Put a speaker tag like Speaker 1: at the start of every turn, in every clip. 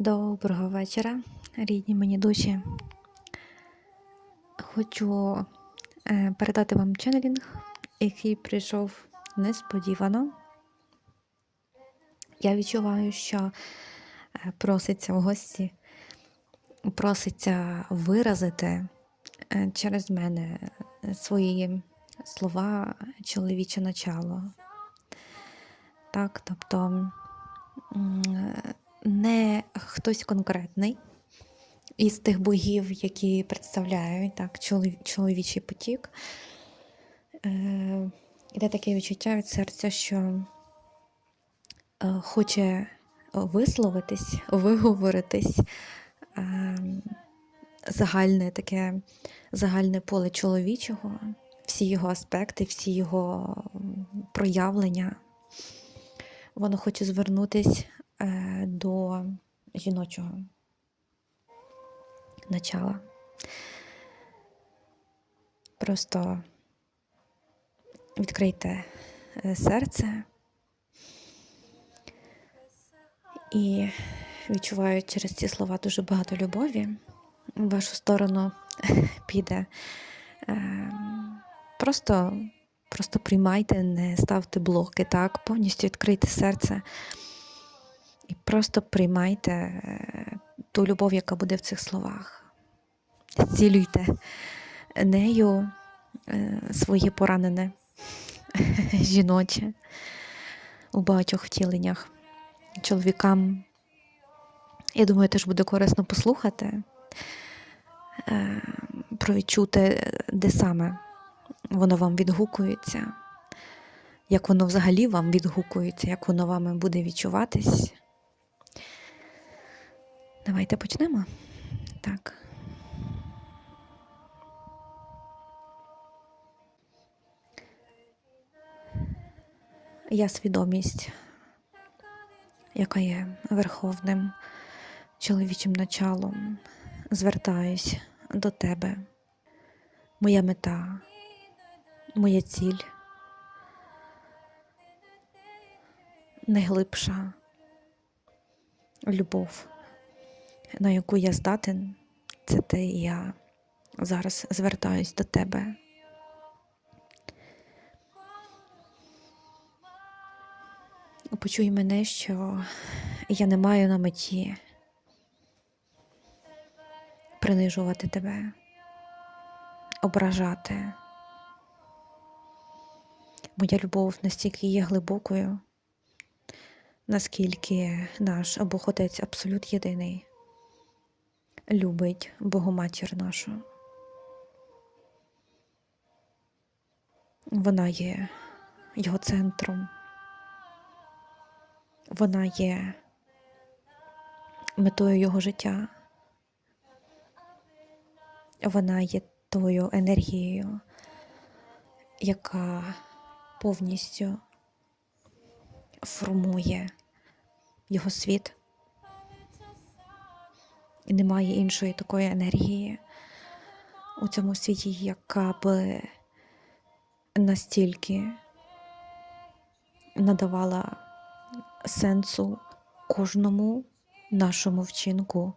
Speaker 1: Доброго вечора, рідні мені душі. Хочу е, передати вам ченнелінг, який прийшов несподівано. Я відчуваю, що е, проситься в гості, проситься виразити е, через мене свої слова чоловіче начало. Так, тобто не хтось конкретний із тих богів, які представляють так, чоловічий потік. Е, іде таке відчуття від серця, що е, хоче висловитись, виговоритись е, загальне таке загальне поле чоловічого, всі його аспекти, всі його проявлення. Воно хоче звернутись е, до жіночого начала. Просто відкрийте е, серце і відчуваю через ці слова дуже багато любові. В вашу сторону піде. Е, Просто, просто приймайте, не ставте блоки, так, повністю відкрийте серце. І просто приймайте е, ту любов, яка буде в цих словах. Зцілюйте нею е, своє поранене жіноче у багатьох втіленнях. Чоловікам, я думаю, теж буде корисно послухати, е, про відчути, де саме воно вам відгукується, як воно взагалі вам відгукується, як воно вами буде відчуватись. Давайте почнемо. Так. Я свідомість, яка є верховним чоловічим началом, звертаюсь до тебе. Моя мета, моя ціль найглибша любов на яку я здатен, це те я зараз звертаюсь до тебе. Почуй мене, що я не маю на меті принижувати тебе, ображати. Моя любов настільки є глибокою, наскільки наш Бог Отець абсолют єдиний любить Богоматір нашу. Вона є його центром. Вона є метою його життя. Вона є тою енергією, яка повністю формує його світ. І немає іншої такої енергії у цьому світі, яка би настільки надавала сенсу кожному нашому вчинку,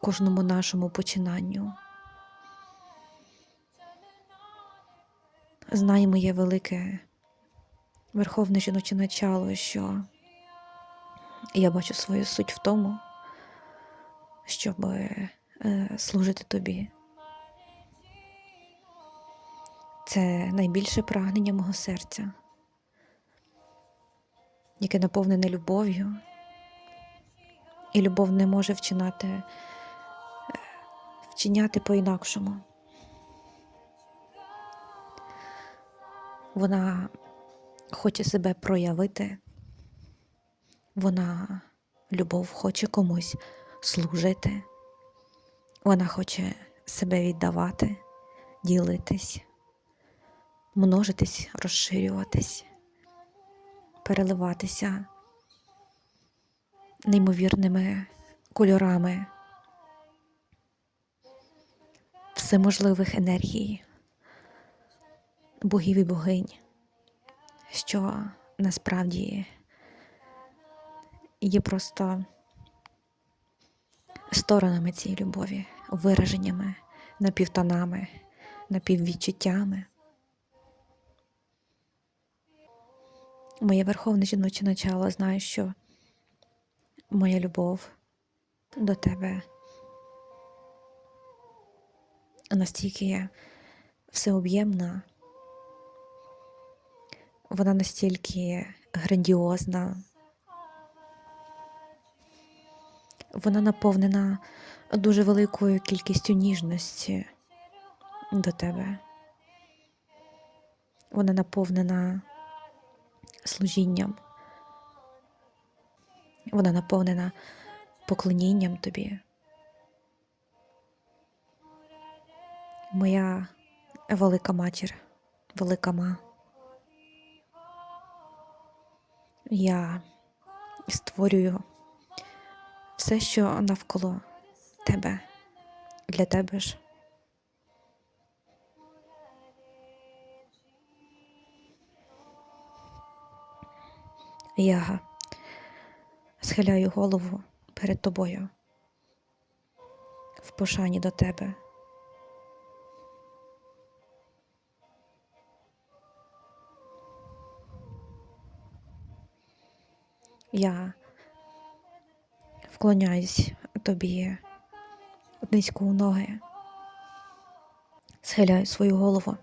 Speaker 1: кожному нашому починанню. Знай моє велике верховне жіноче начало, що я бачу свою суть в тому щоб е, служити тобі. Це найбільше прагнення мого серця, яке наповнене любов'ю, і любов не може вчинати, е, вчиняти по-інакшому. Вона хоче себе проявити, вона любов хоче комусь служити. Вона хоче себе віддавати, ділитись, множитись, розширюватись, переливатися неймовірними кольорами всеможливих енергій, богів і богинь, що насправді є просто сторонами цієї любові, вираженнями, напівтонами, напіввідчуттями. Моє верховне жіноче начало знає, що моя любов до тебе настільки є всеоб'ємна, вона настільки грандіозна, вона наповнена дуже великою кількістю ніжності до тебе. Вона наповнена служінням. Вона наповнена поклонінням тобі. Моя велика матір, велика ма. Я створюю все, що навколо тебе, для тебе ж. Я схиляю голову перед тобою в пошані до тебе. Я вклоняюсь тобі низько у ноги, схиляю свою голову,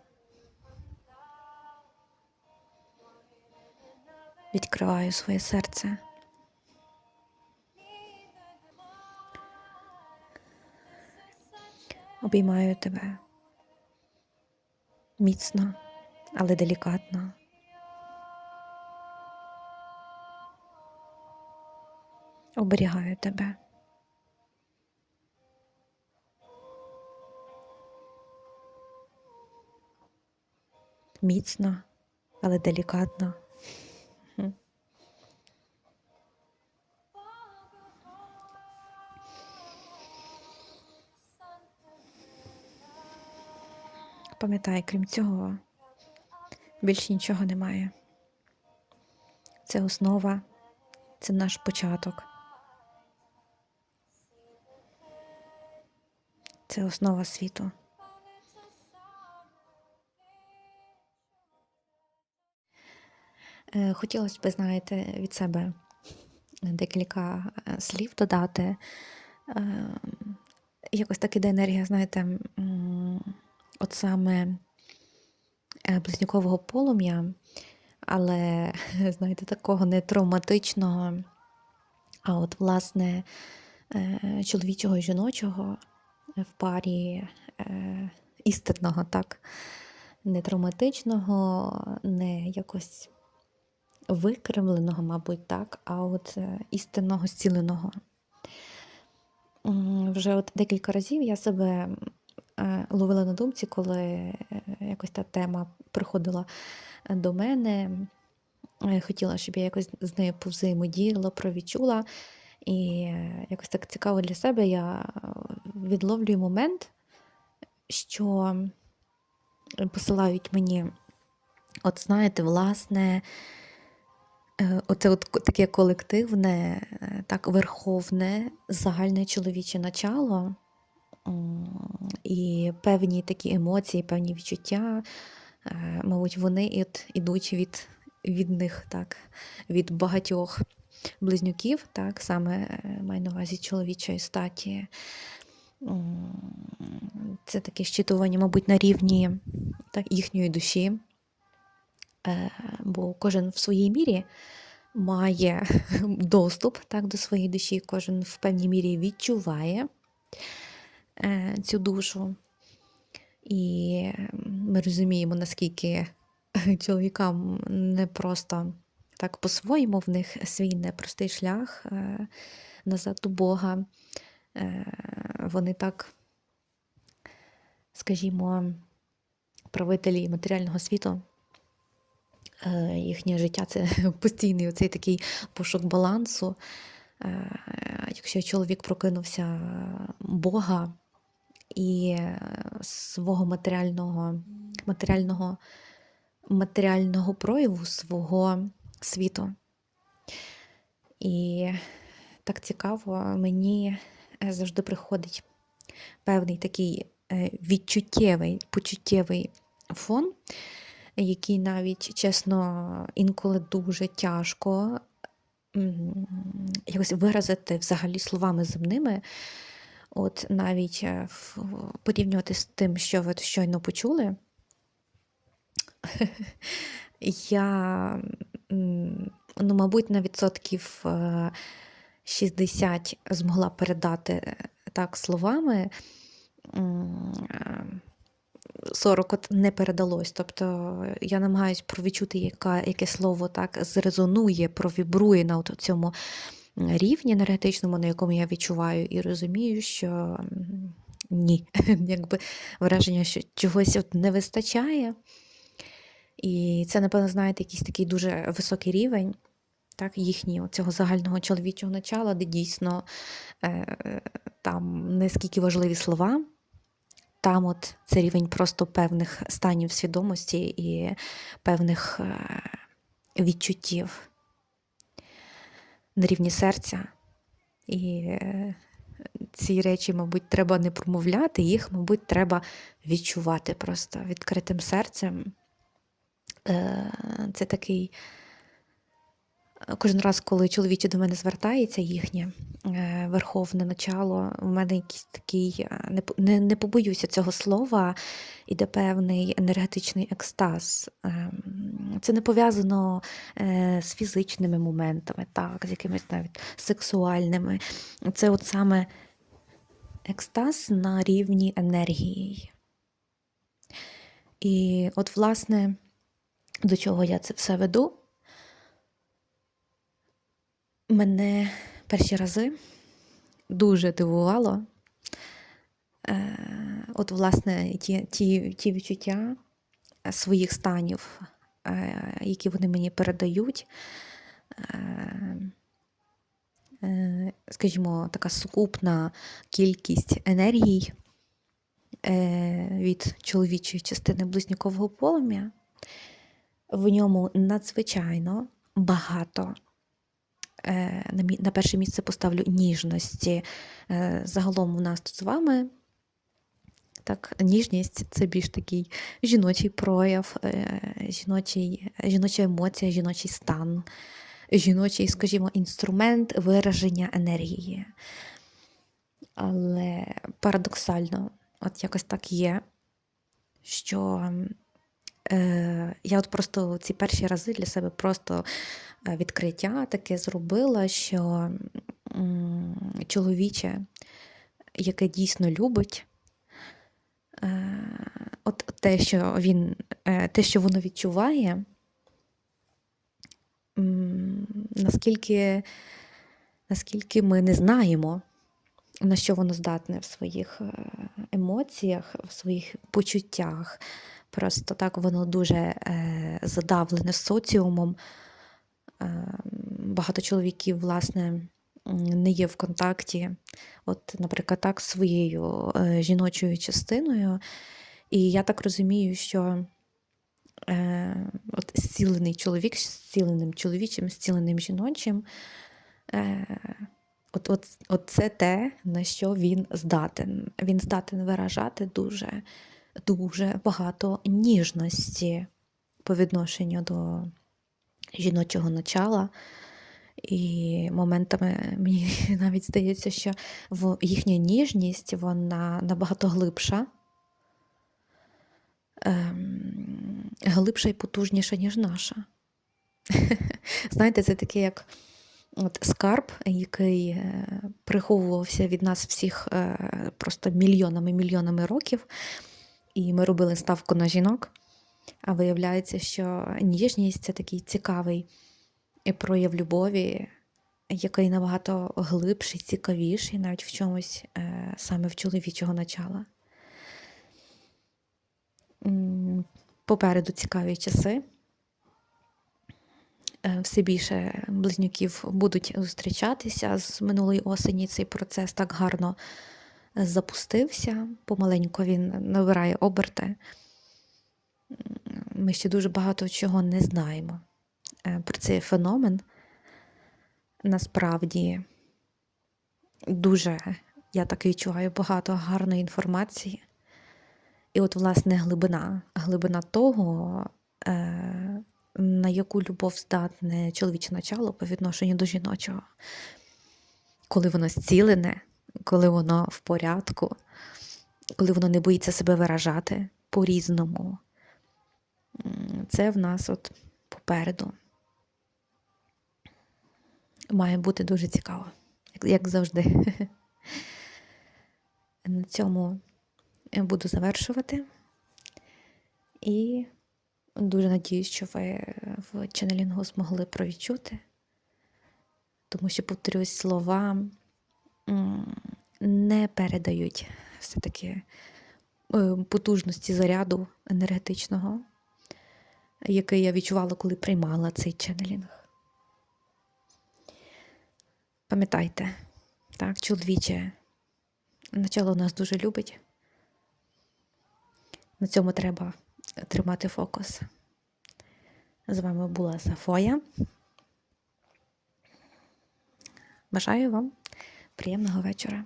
Speaker 1: відкриваю своє серце. Обіймаю тебе міцно, але делікатно. Оберігаю тебе. Міцно, але делікатно. Пам'ятай, крім цього, більше нічого немає. Це основа, це наш початок. Це основа світу. Е, Хотілося б, знаєте, від себе декілька е, слів додати. Е, Якось так іде енергія, знаєте, от саме близнюкового полум'я, але, знаєте, такого не травматичного, а от, власне, чоловічого і жіночого в парі е, істинного, так, не травматичного, не якось викривленого, мабуть, так, а от е, істинного зціленого. Вже от декілька разів я себе е, ловила на думці, коли е, якось та тема приходила до мене. Хотіла, щоб я якось з нею повзаємодіяла, провідчула. І е, якось так цікаво для себе я е, відловлюю момент, що посилають мені, от знаєте, власне, Е, Оце от таке колективне, так, верховне, загальне чоловіче начало і певні такі емоції, певні відчуття, мабуть, вони ідуть від, від них, так, від багатьох близнюків, так, саме е, маю на увазі чоловічої статі. Це таке щитування, мабуть, на рівні так, їхньої душі. Е, бо кожен в своїй мірі має доступ так, до своєї душі, кожен в певній мірі відчуває е, цю душу. І ми розуміємо, наскільки чоловікам не просто так по-своєму в них свій непростий шлях е, назад до Бога. Е, Вони так, скажімо, правителі матеріального світу. Е, Їхнє життя це постійний оцей такий пошук балансу. Якщо чоловік прокинувся Бога і свого матеріального, матеріального, матеріального прояву свого світу. І так цікаво мені е, завжди приходить певний такий е, відчуттєвий, почуттєвий фон, який навіть, чесно, інколи дуже тяжко якось виразити взагалі словами земними. От навіть е, порівнювати з тим, що ви щойно почули, я, ну, мабуть, на відсотків е, 60 змогла передати е, так словами. е, 40 от не передалось. Тобто я намагаюсь провідчути, яка, яке слово так зрезонує, провібрує на от цьому рівні енергетичному, на якому я відчуваю, і розумію, що ні, якби враження, що чогось от не вистачає. І це, напевно, знаєте, якийсь такий дуже високий рівень. Так, їхнього цього загального чоловічого начала, де дійсно е, там не скільки важливі слова, там от це рівень просто певних станів свідомості і певних е, відчуттів на рівні серця. І е, ці речі, мабуть, треба не промовляти, їх, мабуть, треба відчувати просто відкритим серцем. Е, Це такий. Кожен раз, коли чоловічі до мене звертається їхнє е, верховне начало, у мене якийсь такий, е, не, не, побоюся цього слова, іде певний енергетичний екстаз. Ем, Це не пов'язано з фізичними моментами, так, з якимись навіть сексуальними. Це от саме екстаз на рівні енергії. І от, власне, до чого я це все веду? Мене перші рази дуже дивувало. Е, От, власне, ті, ті, ті відчуття своїх станів, е, які вони мені передають. Е, Скажімо, така сукупна кількість енергій від чоловічої частини близнюкового полум'я. В ньому надзвичайно багато е, на перше місце поставлю ніжності. Е, Загалом у нас тут з вами так, ніжність це більш такий жіночий прояв, е, жіночий, жіноча емоція, жіночий стан, жіночий, скажімо, інструмент вираження енергії. Але парадоксально, от якось так є, що я от просто ці перші рази для себе просто е, відкриття таке зробила, що чоловіче, яке дійсно любить, е, от те, що він, е, те, що воно відчуває, наскільки, наскільки ми не знаємо, на що воно здатне в своїх е, емоціях, в своїх почуттях. Просто так воно дуже е, задавлене соціумом. Е, Багато чоловіків, власне, не є в контакті, от, наприклад, так, з своєю жіночою частиною. І я так розумію, що е, от зцілений чоловік зціленим чоловічим, зціленим жіночим. Е, от, от, от це те, на що він здатен. Він здатен виражати дуже, дуже багато ніжності по відношенню до жіночого начала. І моментами мені навіть здається, що їхня ніжність вона набагато глибша, ем, глибша і потужніша, ніж наша. Знаєте, це таке як от скарб, який е, приховувався від нас всіх е, просто мільйонами мільйонами років, і ми робили ставку на жінок. А виявляється, що ніжність це такий цікавий прояв любові, який набагато глибший, цікавіший, навіть в чомусь е, саме в чоловічого начала. Попереду цікаві часи. Е, Все більше близнюків будуть зустрічатися з минулої осені. Цей процес так гарно запустився. Помаленьку він набирає оберти. Ми ще дуже багато чого не знаємо е, про цей феномен. Насправді дуже я так відчуваю багато гарної інформації. І от, власне, глибина, глибина того, е, на яку любов здатне чоловіче начало по відношенню до жіночого, коли воно зцілене, коли воно в порядку, коли воно не боїться себе виражати по-різному. Це в нас от попереду. Має бути дуже цікаво, як- завжди. На цьому буду завершувати. І дуже надіюсь, що ви в ченелінгу змогли провідчути, тому що, повторюсь, слова не передають все-таки е, потужності заряду енергетичного, який я відчувала, коли приймала цей ченелінг. Пам'ятайте, так, чоловіче, начало нас дуже любить. На цьому треба тримати фокус. З вами була Сафоя. Бажаю вам приємного вечора.